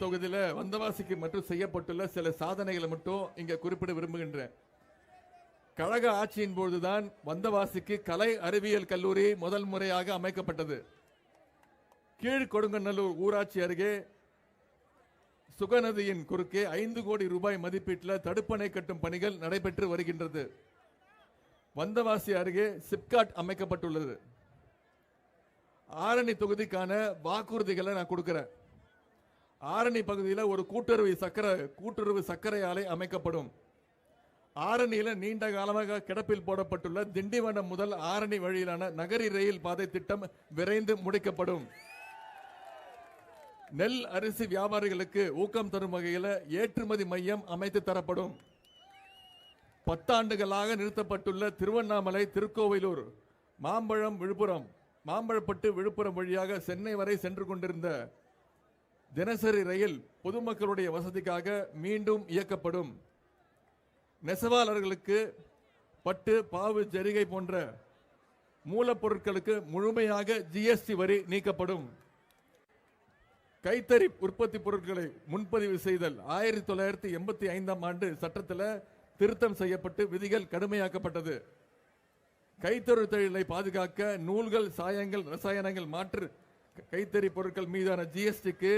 தொகுதியில் வந்தவாசிக்கு மட்டும் செய்யப்பட்டுள்ள சில சாதனைகளை மட்டும் இங்க குறிப்பிட விரும்புகின்றேன். கழக ஆட்சியின் போதுதான் வந்தவாசிக்கு கலை அறிவியல் கல்லூரி முதல் முறையாக அமைக்கப்பட்டது. கீழ் கொடுங்கநல்லூர் ஊராட்சி அருகே சுகநதியின் குறுக்கே ஐந்து கோடி ரூபாய் மதிப்பீட்டில் தடுப்பணை கட்டும் பணிகள் நடைபெற்று வருகின்றது. வந்தவாசி அருகே சிப்காட் அமைக்கப்பட்டுள்ளது. ஆரணி தொகுதிக்கான வாக்குறுதிகளை நான் கொடுக்கிறேன். ஆரணி பகுதியில் ஒரு கூட்டுறவு சக்கரை கூட்டுறவு சர்க்கரை ஆலை அமைக்கப்படும். ஆரணியில் நீண்ட காலமாக கிடப்பில் போடப்பட்டுள்ள திண்டிவனம் முதல் ஆரணி வழியிலான நகரி ரயில் பாதை திட்டம் விரைந்து முடிக்கப்படும். நெல் அரிசி வியாபாரிகளுக்கு ஊக்கம் தரும் வகையில் ஏற்றுமதி மையம் அமைத்து தரப்படும். பத்தாண்டுகளாக நிறுத்தப்பட்டுள்ள திருவண்ணாமலை திருக்கோவிலூர் மாம்பழம் விழுப்புரம் மாம்பழப்பட்டு விழுப்புரம் வழியாக சென்னை வரை சென்று கொண்டிருந்த தினசரி ரயில் பொதுமக்களுடைய வசதிக்காக மீண்டும் இயக்கப்படும். நெசவாளர்களுக்கு பட்டு பாவு ஜரிகை போன்ற மூலப்பொருட்களுக்கு முழுமையாக ஜிஎஸ்டி வரி நீக்கப்படும். கைத்தறி உற்பத்தி பொருட்களை முன்பதிவு செய்தல் ஆயிரத்தி தொள்ளாயிரத்தி எண்பத்தி ஐந்தாம் ஆண்டு சட்டத்தில் திருத்தம் செய்யப்பட்டு விதிகள் கடுமையாக்கப்பட்டது. கைத்தறி தொழிலை பாதுகாக்க நூல்கள் சாயங்கள் ரசாயனங்கள் மாற்று கைத்தறி பொருட்கள் மீதான ஜிஎஸ்டிக்கு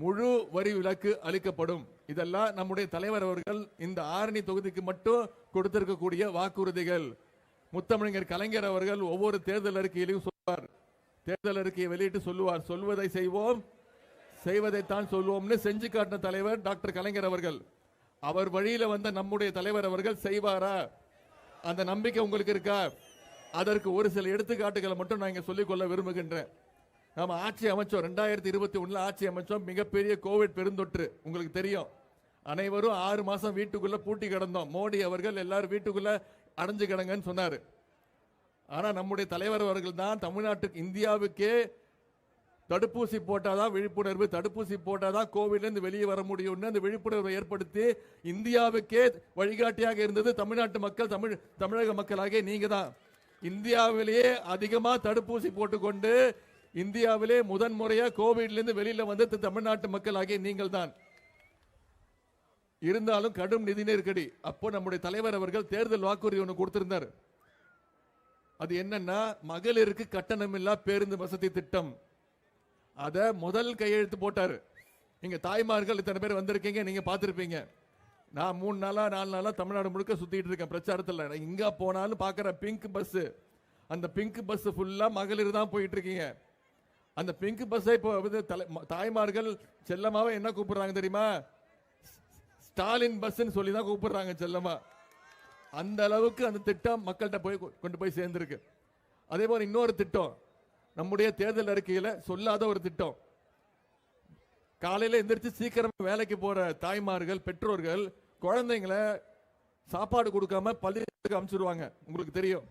முழு வரி விலக்கு அளிக்கப்படும். இதெல்லாம் நம்முடைய தலைவர் அவர்கள் இந்த ஆரணி தொகுதிக்கு மட்டும் கொடுத்திருக்கக்கூடிய வாக்குறுதிகள். முத்தமிழர் கலைஞர் அவர்கள் ஒவ்வொரு தேர்தல் அறிக்கையிலையும் சொல்வார். தேர்தல் அறிக்கையை வெளியிட்டு சொல்லுவார். சொல்வதை செய்வோம். செய்வதைத்தான் சொல்வோம்னு செஞ்சு காட்டின தலைவர் டாக்டர் கலைஞர் அவர்கள். அவர் வழியில வந்த நம்முடைய தலைவர் அவர்கள் செய்வாரா? அந்த நம்பிக்கை உங்களுக்கு இருக்கா? அதற்கு ஒரு சில எடுத்துக்காட்டுகளை மட்டும் நான் இங்க சொல்லிக்கொள்ள விரும்புகின்றேன். நம்ம ஆட்சி அமைச்சோம். ரெண்டாயிரத்தி இருபத்தி ஒன்றில் ஆட்சி அமைச்சோம். மிகப்பெரிய கோவிட் பெருந்தொற்று. உங்களுக்கு தெரியும். அனைவரும் ஆறு மாதம் வீட்டுக்குள்ளே பூட்டி கிடந்தோம். மோடி அவர்கள் எல்லாரும் வீட்டுக்குள்ளே அடைஞ்சு கிடங்கன்னு சொன்னார். ஆனால் நம்முடைய தலைவர் அவர்கள் தான் தமிழ்நாட்டுக்கு இந்தியாவுக்கே தடுப்பூசி போட்டாதான் விழிப்புணர்வு தடுப்பூசி போட்டாதான் தான் இருந்து வெளியே வர முடியும்னு அந்த விழிப்புணர்வை ஏற்படுத்தி இந்தியாவுக்கே வழிகாட்டியாக இருந்தது தமிழ்நாட்டு மக்கள் தமிழ் தமிழக மக்களாகிய நீங்கள் தான் இந்தியாவிலேயே அதிகமாக தடுப்பூசி போட்டுக்கொண்டு இந்தியாவிலே முதன் முறையா கோவிட்லேருந்து வெளியில் வெளியில வந்தது தமிழ்நாட்டு மக்களாகிய நீங்கள் தான் இருந்தாலும் கடும் நிதி நெருக்கடி. அப்போ நம்முடைய தலைவர் அவர்கள் தேர்தல் வாக்குறுதி ஒன்று கொடுத்திருந்தார். அது என்னன்னா மகளிருக்கு கட்டணமில்லா பேருந்து வசதி திட்டம். அதை முதல் கையெழுத்து போட்டார். நீங்கள் தாய்மார்கள் இத்தனை பேர் வந்திருக்கீங்க நீங்க பார்த்துருப்பீங்க. நான் மூணு நாளா நாலு நாளா தமிழ்நாடு முழுக்க சுத்திட்டு இருக்கேன் பிரச்சாரத்தில். நான் எங்கே போனாலும் பார்க்குற பிங்க் பஸ் அந்த பிங்க் பஸ் ஃபுல்லா மகளிர் தான் போயிட்டு இருக்கீங்க. அந்த பிங்க் பஸ்ஸை இப்போ வந்து தலை தாய்மார்கள் செல்லமாவே என்ன கூப்பிடுறாங்க தெரியுமா? ஸ்டாலின் பஸ்ன்னு சொல்லி தான் கூப்பிடுறாங்க செல்லமா அந்த அளவுக்கு அந்த திட்டம் மக்கள்கிட்ட போய் கொ- கொண்டு போய் சேர்ந்துருக்கு. அதே போல இன்னொரு திட்டம் நம்முடைய தேர்தல் அறிக்கையில் சொல்லாத ஒரு திட்டம். காலையில் எந்திரிச்சு சீக்கிரமாக வேலைக்கு போகிற தாய்மார்கள் பெற்றோர்கள் குழந்தைங்களை சாப்பாடு கொடுக்காம பள்ளிக்கு அனுப்பிச்சிடுவாங்க உங்களுக்கு தெரியும்.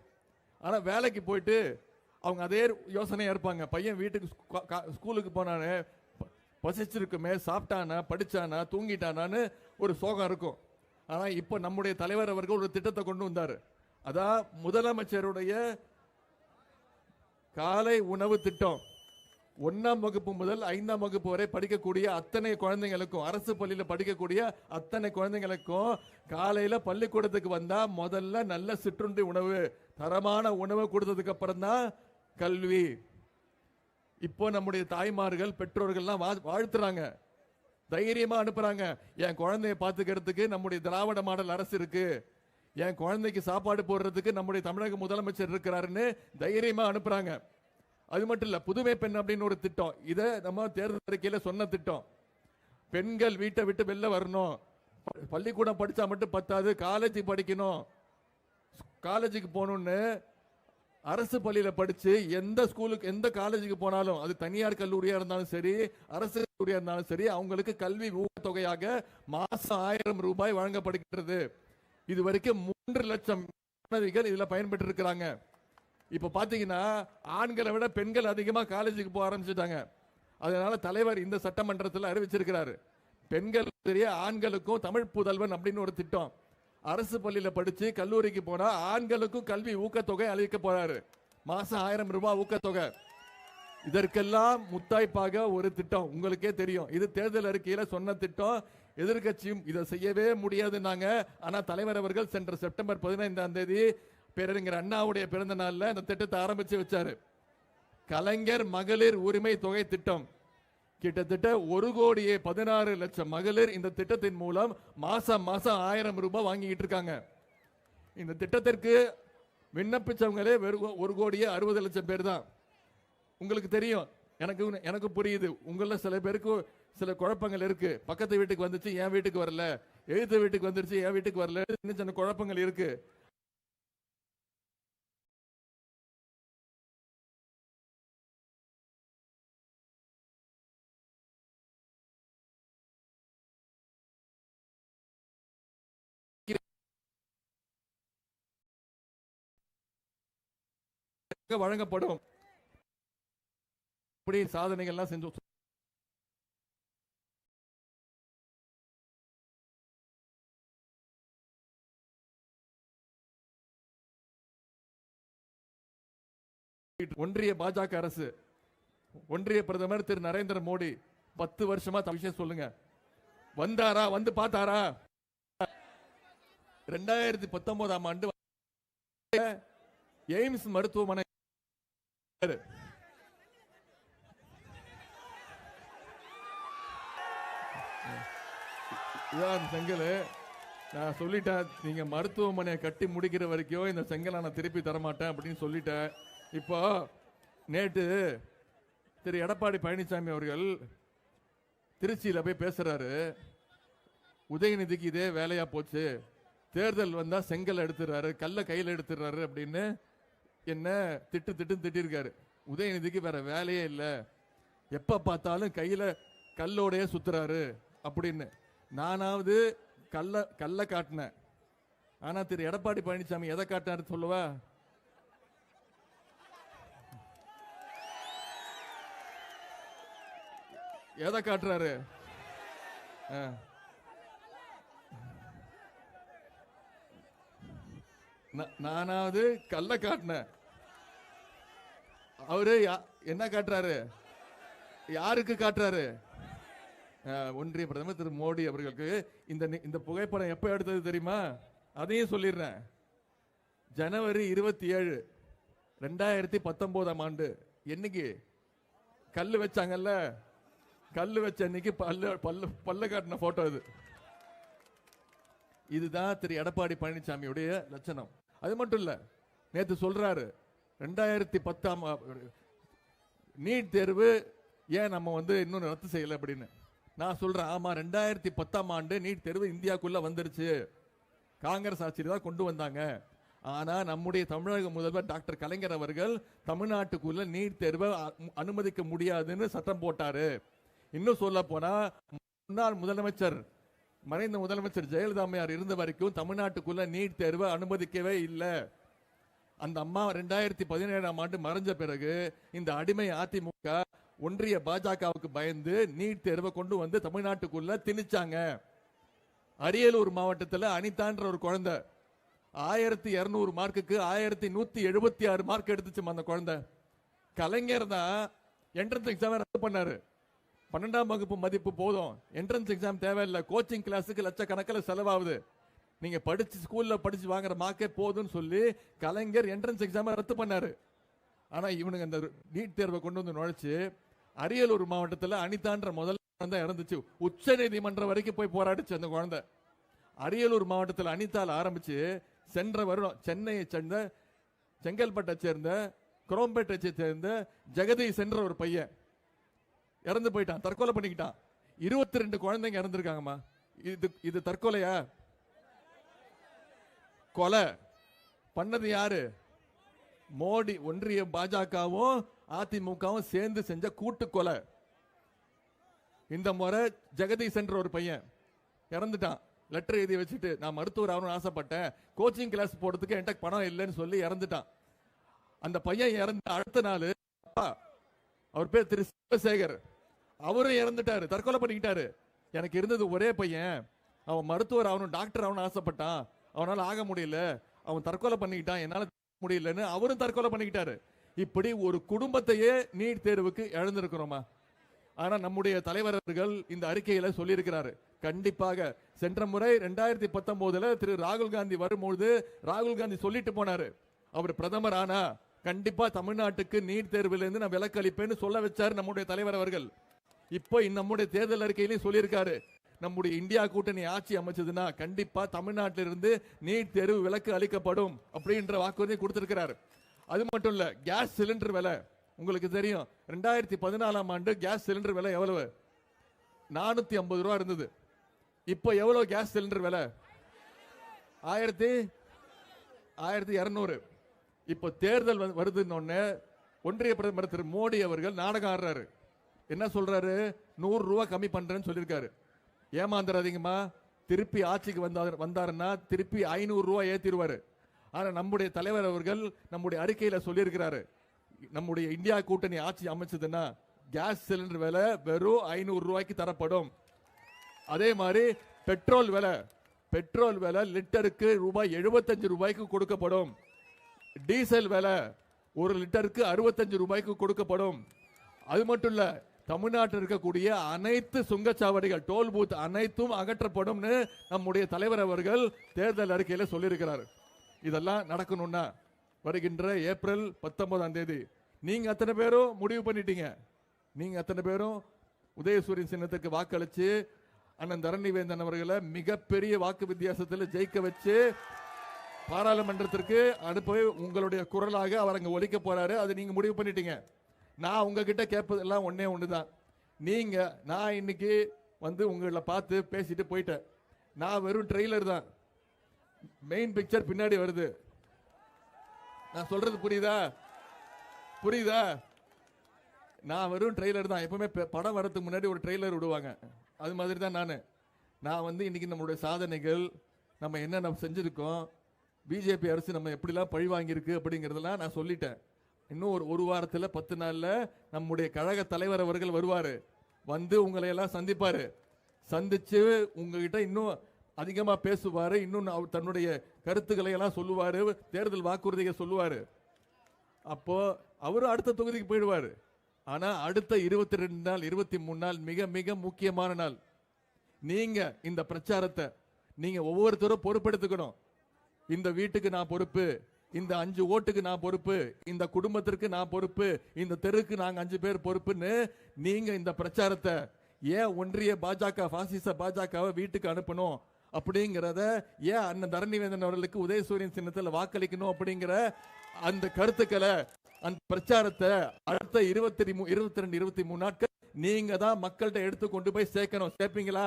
ஆனால் வேலைக்கு போயிட்டு அவங்க அதே யோசனையாக இருப்பாங்க. பையன் வீட்டுக்கு ஸ்கூலுக்கு போனானே பசிச்சிருக்குமே சாப்பிட்டானா படித்தானா தூங்கிட்டானான்னு ஒரு சோகம் இருக்கும். ஆனால் இப்போ நம்முடைய தலைவர் அவர்கள் ஒரு திட்டத்தை கொண்டு வந்தார். அதான் முதலமைச்சருடைய காலை உணவு திட்டம். ஒன்றாம் வகுப்பு முதல் ஐந்தாம் வகுப்பு வரை படிக்கக்கூடிய அத்தனை குழந்தைங்களுக்கும் அரசு பள்ளியில் படிக்கக்கூடிய அத்தனை குழந்தைங்களுக்கும் காலையில் பள்ளிக்கூடத்துக்கு வந்தால் முதல்ல நல்ல சிற்றுண்டி உணவு தரமான உணவு கொடுத்ததுக்கு அப்புறம் தான் கல்வி. இப்போ நம்முடைய தாய்மார்கள் பெற்றோர்கள்லாம் வா- வாழ்த்துறாங்க. தைரியமா அனுப்புறாங்க. என் குழந்தைய பாத்துக்கிறதுக்கு நம்முடைய திராவிட மாடல் அரசு இருக்கு. என் குழந்தைக்கு சாப்பாடு போடுறதுக்கு நம்முடைய தமிழக முதலமைச்சர் இருக்கிறாருன்னு தைரியமா அனுப்புறாங்க. அது மட்டும் இல்ல புதுமை பெண் அப்படின்னு ஒரு திட்டம். இதை நம்ம தேர்தல் அறிக்கையில சொன்ன திட்டம். பெண்கள் வீட்டை விட்டு வெளில வரணும். பள்ளிக்கூடம் படிச்சா மட்டும் பத்தாது காலேஜ் படிக்கணும். காலேஜுக்கு போகணுன்னு அரசு பள்ளியில படிச்சு எந்த ஸ்கூலுக்கு எந்த காலேஜுக்கு போனாலும் அது தனியார் கல்லூரியா இருந்தாலும் சரி அரசு கல்லூரியா இருந்தாலும் சரி அவங்களுக்கு கல்வி ஊக்கத்தொகையாக மாசம் ஆயிரம் ரூபாய் வழங்கப்படுகிறது. இது வரைக்கும் மூன்று லட்சம் மாணவிகள் இதுல பயன்பெற்று இருக்கிறாங்க இப்ப பாத்தீங்கன்னா ஆண்களை விட பெண்கள் அதிகமா காலேஜுக்கு போக ஆரம்பிச்சுட்டாங்க. அதனால தலைவர் இந்த சட்டமன்றத்தில் அறிவிச்சிருக்கிறாரு. பெண்கள் தெரிய ஆண்களுக்கும் தமிழ் புதல்வன் அப்படின்னு ஒரு திட்டம். அரசு பள்ளியில் படித்து கல்லூரிக்கு போனால் ஆண்களுக்கும் கல்வி ஊக்கத்தொகை அளிக்க போறாரு. மாசம் ஆயிரம் ரூபாய் ஊக்கத்தொகை. இதற்கெல்லாம் முத்தாய்ப்பாக ஒரு திட்டம். உங்களுக்கே தெரியும். இது தேர்தல் அறிக்கையில் சொன்ன திட்டம். எதிர்க்கட்சியும் இதை செய்யவே முடியாதுன்னாங்க. ஆனால் தலைவர் அவர்கள் சென்ற செப்டம்பர் பதினைந்தாம் தேதி பேரறிஞர் அண்ணாவுடைய பிறந்த நாளில் இந்த திட்டத்தை ஆரம்பித்து வச்சாரு. கலைஞர் மகளிர் உரிமை தொகை திட்டம். கிட்டத்தட்ட ஒரு கோடியே பதினாறு லட்சம் மகளிர் இந்த திட்டத்தின் மூலம் மாசம் மாசம் ஆயிரம் ரூபாய் வாங்கிக்கிட்டு இருக்காங்க. இந்த திட்டத்திற்கு விண்ணப்பிச்சவங்களே வெறும் ஒரு கோடியே அறுபது லட்சம் பேர் தான். உங்களுக்கு தெரியும் எனக்கு எனக்கு புரியுது. உங்களில் சில பேருக்கு சில குழப்பங்கள் இருக்கு. பக்கத்து வீட்டுக்கு வந்துச்சு என் வீட்டுக்கு வரல. எழுத்து வீட்டுக்கு வந்துருச்சு என் வீட்டுக்கு வரல. சின்ன சின்ன குழப்பங்கள் இருக்கு. வழங்கப்படும். இப்படி சாதனைகள்லாம் செஞ்சு ஒன்றிய பாஜக அரசு ஒன்றிய பிரதமர் திரு நரேந்திர மோடி பத்து வருஷமா தம் விஷயம் சொல்லுங்க. வந்தாரா? வந்து பார்த்தாரா? ரெண்டாயிரத்தி பத்தொன்பதாம் ஆண்டு எய்ம்ஸ் மருத்துவமனை இதான் செங்கல். நான் சொல்லிட்டேன் நீங்க மருத்துவமனையை கட்டி முடிக்கிற வரைக்கும் இந்த செங்கலை நான் திருப்பி தரமாட்டேன் அப்படின்னு சொல்லிட்டேன். இப்போ நேற்று திரு எடப்பாடி பழனிசாமி அவர்கள் திருச்சியில் போய் பேசுறாரு. உதயநிதிக்கு இதே வேலையா போச்சு. தேர்தல் வந்தா செங்கல் எடுத்துறாரு கல்ல கையில் எடுத்துறாரு அப்படின்னு என்ன திட்டு திட்டு திட்டிருக்காரு. உதயநிதிக்கு வேற வேலையே இல்லை. எப்ப பார்த்தாலும் கையில கல்லோடையே சுத்துறாரு அப்படின்னு. நானாவது கல்ல கல்ல காட்டினேன். ஆனா திரு எடப்பாடி பழனிசாமி எதை காட்டினாரு சொல்லுவா? எதை காட்டுறாரு? ஆ. நானாவது கல்ல காட்டினேன். அவரு யா- என்ன காட்டுறாரு? யாருக்கு காட்டுறாரு? ஒன்றிய பிரதமர் திரு மோடி அவர்களுக்கு இந்த இந்த புகைப்படம் எப்ப எடுத்தது தெரியுமா? அதையும் சொல்லிடுறேன். ஜனவரி இருபத்தி ஏழு ரெண்டாயிரத்தி பத்தொன்பதாம் ஆண்டு. என்னைக்கு? கல் வச்சாங்கல்ல? கல் வச்ச அன்னைக்கு பல்ல பல்ல பல்ல காட்டின போட்டோ இது இதுதான் திரு எடப்பாடி பழனிசாமியுடைய லட்சணம். அது மட்டும் இல்ல நேற்று சொல்றாரு ரெண்டாயிரத்தி பத்தாம் நீட் தேர்வு ஏன் நம்ம வந்து இன்னும் ரத்து செய்யலை அப்படின்னு? நான் சொல்கிறேன் ஆமாம் ரெண்டாயிரத்தி பத்தாம் ஆண்டு நீட் தேர்வு இந்தியாவுக்குள்ளே வந்துருச்சு. காங்கிரஸ் ஆட்சியில் தான் கொண்டு வந்தாங்க. ஆனால் நம்முடைய தமிழக முதல்வர் டாக்டர் கலைஞர் அவர்கள் தமிழ்நாட்டுக்குள்ள நீட் தேர்வை அனுமதிக்க முடியாதுன்னு சட்டம் போட்டார். இன்னும் சொல்ல போனால் முன்னாள் முதலமைச்சர் மறைந்த முதலமைச்சர் ஜெயலலிதா அம்மையார் இருந்த வரைக்கும் தமிழ்நாட்டுக்குள்ள நீட் தேர்வை அனுமதிக்கவே இல்லை. அந்த அம்மா ரெண்டாயிரத்தி பதினேழாம் ஆண்டு மறைஞ்ச பிறகு இந்த அடிமை அதிமுக ஒன்றிய பாஜகவுக்கு பயந்து நீட் தேர்வை கொண்டு வந்து தமிழ்நாட்டுக்குள்ள திணிச்சாங்க. அரியலூர் மாவட்டத்தில் அனிதான்ற ஒரு குழந்தை. ஆயிரத்தி இருநூறு மார்க்குக்கு ஆயிரத்தி நூத்தி எழுபத்தி ஆறு மார்க் எடுத்துச்சுமா அந்த குழந்தை. கலைஞர் தான் என்ட்ரன்ஸ் எக்ஸாம் ரத்து பண்ணாரு. பன்னெண்டாம் வகுப்பு மதிப்பு போதும். என்ட்ரன்ஸ் எக்ஸாம் தேவையில்லை. கோச்சிங் கிளாஸுக்கு லட்சக்கணக்கில் செலவாகுது. நீங்க படிச்சு ஸ்கூல்ல படிச்சு வாங்குற மார்க்கே போதும்னு சொல்லி கலைஞர் என்ட்ரன்ஸ் எக்ஸாம் ரத்து பண்ணாரு. ஆனா இவனுங்க அந்த நீட் தேர்வை கொண்டு வந்து நுழைச்சு அரியலூர் மாவட்டத்தில் அனிதான்ற முதல் குழந்தை இறந்துச்சு. உச்ச நீதிமன்றம் வரைக்கும் போய் போராடிச்சு அந்த குழந்தை. அரியலூர் மாவட்டத்தில் அனிதால் ஆரம்பிச்சு சென்ற வருடம் சென்னையை சேர்ந்த செங்கல்பட்டை சேர்ந்த குரோம்பேட்டை சேர்ந்த ஜெகதீஷ் சென்ற ஒரு பையன். இறந்து போயிட்டான். தற்கொலை பண்ணிக்கிட்டான். இருபத்தி ரெண்டு குழந்தைங்க இறந்துருக்காங்கம்மா. இது இது தற்கொலையா? கொலை பண்ணது யாரு? மோடி ஒன்றிய பாஜகவும் அதிமுகவும் சேர்ந்து செஞ்ச கூட்டு கொலை. இந்த முறை ஜெகதீஷ் என்ற ஒரு பையன் இறந்துட்டான். லெட்டர் எழுதி வச்சுட்டு நான் மருத்துவர் ஆகணும்னு ஆசைப்பட்டேன். கோச்சிங் கிளாஸ் போடுறதுக்கு என்கிட்ட பணம் இல்லைன்னு சொல்லி இறந்துட்டான். அந்த பையன் இறந்த அடுத்த நாள் அப்பா அவர் பேர் திரு சிவசேகர். அவரும் இறந்துட்டாரு தற்கொலை பண்ணிக்கிட்டாரு. எனக்கு இருந்தது ஒரே பையன். அவன் மருத்துவர் ஆகணும் டாக்டர் ஆகணும்னு ஆசைப்பட்டான். அவனால் ஆக முடியல. அவன் தற்கொலை பண்ணிக்கிட்டான். என்னால் முடியலன்னு அவரும் தற்கொலை பண்ணிக்கிட்டாரு. இப்படி ஒரு குடும்பத்தையே நீட் தேர்வுக்கு இழந்திருக்கிறோமா? ஆனால் நம்முடைய தலைவர்கள் இந்த அறிக்கையில் சொல்லியிருக்கிறாரு. கண்டிப்பாக சென்ற முறை ரெண்டாயிரத்தி பத்தொன்பதுல திரு ராகுல் காந்தி வரும்பொழுது ராகுல் காந்தி சொல்லிட்டு போனாரு. அவர் பிரதமர் ஆனா கண்டிப்பா தமிழ்நாட்டுக்கு நீட் தேர்வுல இருந்து நான் விலக்கு அளிப்பேன்னு சொல்ல வச்சாரு நம்முடைய தலைவர் அவர்கள். இப்போ நம்முடைய தேர்தல் அறிக்கையிலையும் சொல்லியிருக்காரு. நம்முடைய இந்தியா கூட்டணி ஆட்சி அமைச்சதுன்னா கண்டிப்பா தமிழ்நாட்டிலிருந்து நீட் தேர்வு விலக்கு அளிக்கப்படும் அப்படின்ற வாக்குறுதியை கொடுத்திருக்கிறாரு. அது மட்டும் இல்ல கேஸ் சிலிண்டர் விலை. உங்களுக்கு தெரியும் ரெண்டாயிரத்தி பதினாலாம் ஆண்டு கேஸ் சிலிண்டர் விலை எவ்வளவு? நானூத்தி ஐம்பது ரூபா இருந்தது. இப்போ எவ்வளவு கேஸ் சிலிண்டர் விலை? ஆயிரத்தி ஆயிரத்தி இரநூறு. இப்போ தேர்தல் வருதுன்னு ஒன்றிய பிரதமர் திரு மோடி அவர்கள் நாடகம் ஆடுறாரு. என்ன சொல்றாரு? நூறு ரூபா கம்மி பண்றேன்னு சொல்லியிருக்காரு. ஏமாந்துடாதீங்கம்மா திருப்பி ஆட்சிக்கு வந்தார் வந்தாருன்னா திருப்பி ஐநூறு ரூபா ஆனால் நம்முடைய தலைவர் அவர்கள் நம்முடைய அறிக்கையில் சொல்லியிருக்கிறாரு. நம்முடைய இந்தியா கூட்டணி ஆட்சி அமைச்சதுன்னா கேஸ் சிலிண்டர் விலை வெறும் ஐநூறு ரூபாய்க்கு தரப்படும். அதே மாதிரி பெட்ரோல் விலை பெட்ரோல் விலை லிட்டருக்கு ரூபாய் எழுபத்தஞ்சு ரூபாய்க்கு கொடுக்கப்படும். டீசல் விலை ஒரு லிட்டருக்கு அறுபத்தஞ்சு ரூபாய்க்கு கொடுக்கப்படும். அது மட்டும் இல்லை தமிழ்நாட்டில் இருக்கக்கூடிய அனைத்து சுங்கச்சாவடிகள் டோல் பூத் அனைத்தும் அகற்றப்படும்னு நம்முடைய தலைவர் அவர்கள் தேர்தல் அறிக்கையில் சொல்லியிருக்கிறார். இதெல்லாம் நடக்கணும்னா வருகின்ற ஏப்ரல் பத்தொன்பதாம் தேதி. நீங்க அத்தனை பேரும் முடிவு பண்ணிட்டீங்க. நீங்க அத்தனை பேரும் உதயசூரியன் சின்னத்துக்கு வாக்களிச்சு அண்ணன் தரணிவேந்தன் அவர்களை மிகப்பெரிய வாக்கு வித்தியாசத்தில் ஜெயிக்க வச்சு பாராளுமன்றத்திற்கு அனுப்ப உங்களுடைய குரலாக அவர் அங்கே ஒழிக்க போறாரு. அது நீங்க முடிவு பண்ணிட்டீங்க. நான் உங்ககிட்ட கேட்பதெல்லாம் ஒன்றே ஒன்று தான் நீங்கள் நான் இன்னைக்கு வந்து உங்களை பார்த்து பேசிட்டு போயிட்டேன். நான் வெறும் ட்ரெய்லர் தான். மெயின் பிக்சர் பின்னாடி வருது. நான் சொல்கிறது புரியுதா? புரியுதா? நான் வெறும் ட்ரெய்லர் தான். எப்பவுமே படம் வரதுக்கு முன்னாடி ஒரு ட்ரெய்லர் விடுவாங்க. அது மாதிரி தான் நான். நான் வந்து இன்றைக்கி நம்மளுடைய சாதனைகள் நம்ம என்ன நம்ம செஞ்சுருக்கோம் பிஜேபி அரசு நம்ம எப்படிலாம் பழி வாங்கியிருக்கு அப்படிங்கிறதெல்லாம் நான் சொல்லிட்டேன். இன்னும் ஒரு ஒரு வாரத்தில் பத்து நாளில் நம்முடைய கழக தலைவர் அவர்கள் வருவார். வந்து உங்களை எல்லாம் சந்திப்பார். சந்திச்சு உங்ககிட்ட இன்னும் அதிகமாக பேசுவார். இன்னும் அவர் தன்னுடைய கருத்துக்களை எல்லாம் சொல்லுவார். தேர்தல் வாக்குறுதியை சொல்லுவார். அப்போது அவரும் அடுத்த தொகுதிக்கு போயிடுவார். ஆனால் அடுத்த இருபத்தி ரெண்டு நாள் இருபத்தி மூணு நாள் மிக மிக முக்கியமான நாள். நீங்கள் இந்த பிரச்சாரத்தை நீங்கள் ஒவ்வொருத்தரும் பொறுப்பெடுத்துக்கணும். இந்த வீட்டுக்கு நான் பொறுப்பு. இந்த அஞ்சு ஓட்டுக்கு நான் பொறுப்பு இந்த குடும்பத்திற்கு நான் பொறுப்பு இந்த தெருக்கு நாங்க அஞ்சு பேர் பொறுப்புன்னு நீங்க இந்த பிரச்சாரத்தை ஏன் ஒன்றிய பாஜக பாசிச பாஜகவை வீட்டுக்கு அனுப்பணும் அப்படிங்கிறத ஏன் அண்ணன் தரணிவேந்தன் அவர்களுக்கு உதயசூரியன் சின்னத்தில் வாக்களிக்கணும் அப்படிங்கிற அந்த கருத்துக்களை அந்த பிரச்சாரத்தை அடுத்த இருபத்தி இருபத்தி ரெண்டு இருபத்தி மூணு நாட்கள் நீங்க தான் மக்கள்கிட்ட எடுத்து கொண்டு போய் சேர்க்கணும். சேர்ப்பீங்களா?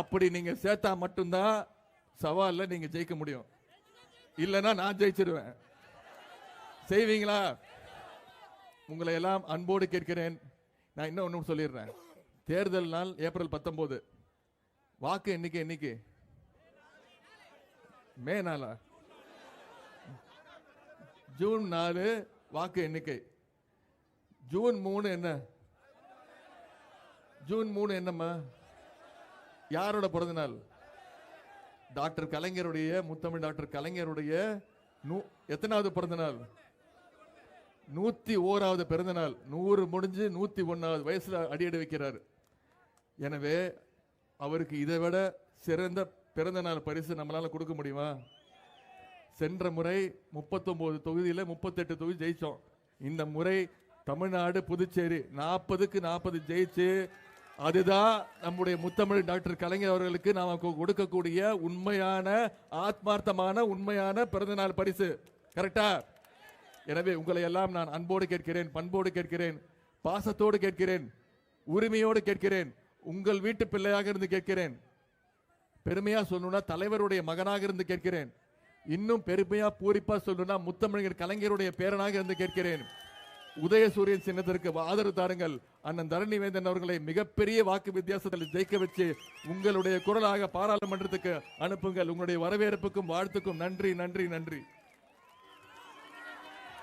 அப்படி நீங்க சேர்த்தா மட்டும்தான் சவால்ல நீங்க ஜெயிக்க முடியும். இல்லைன்னா நான் ஜெயிச்சிருவேன். செய்வீங்களா? உங்களை எல்லாம் அன்போடு கேட்கிறேன். நான் இன்னும் ஒன்று சொல்லிடுறேன். தேர்தல் நாள் ஏப்ரல் பத்தொன்பது வாக்கு எண்ணிக்கை என்னைக்கு மே நாளா? ஜூன் நாலு வாக்கு எண்ணிக்கை. ஜூன் மூணு என்ன? ஜூன் மூணு என்னம்மா? யாரோட பிறந்த நாள் டாக்டர் கலைஞருடைய முத்தமிழ் டாக்டர் கலைஞருடைய நூ எத்தனாவது பிறந்த நாள் நூத்தி ஓராவது பிறந்த நாள் நூறு முடிஞ்சு நூத்தி ஒன்னாவது வயசுல அடியெடு வைக்கிறார். எனவே அவருக்கு இதை விட சிறந்த பிறந்த நாள் பரிசு நம்மளால கொடுக்க முடியுமா? சென்ற முறை 39 தொகுதியில 38 தொகுதி ஜெயிச்சோம். இந்த முறை தமிழ்நாடு புதுச்சேரி நாற்பதுக்கு நாற்பது ஜெயிச்சு அதுதான் நம்முடைய முத்தமிழ் டாக்டர் கலைஞர் அவர்களுக்கு நாம் கொடுக்கக்கூடிய உண்மையான ஆத்மார்த்தமான உண்மையான பிறந்தநாள் பரிசு. கரெக்டா? எனவே உங்களை எல்லாம் நான் அன்போடு கேட்கிறேன் பண்போடு கேட்கிறேன் பாசத்தோடு கேட்கிறேன் உரிமையோடு கேட்கிறேன் உங்கள் வீட்டு பிள்ளையாக இருந்து கேட்கிறேன். பெருமையா சொல்லணும்னா தலைவருடைய மகனாக இருந்து கேட்கிறேன். இன்னும் பெருமையா பூரிப்பா சொல்லணும்னா முத்தமிழர் கலைஞருடைய பேரனாக இருந்து கேட்கிறேன். உதயசூரியன் சின்னத்திற்கு ஆதரவு தாருங்கள். அண்ணன் தரணி வேந்தன் அவர்களை மிகப்பெரிய வாக்கு வித்தியாசத்தில் ஜெயிக்க வச்சு உங்களுடைய குரலாக பாராளுமன்றத்துக்கு அனுப்புங்கள். உங்களுடைய வரவேற்புக்கும் வாழ்த்துக்கும் நன்றி நன்றி நன்றி.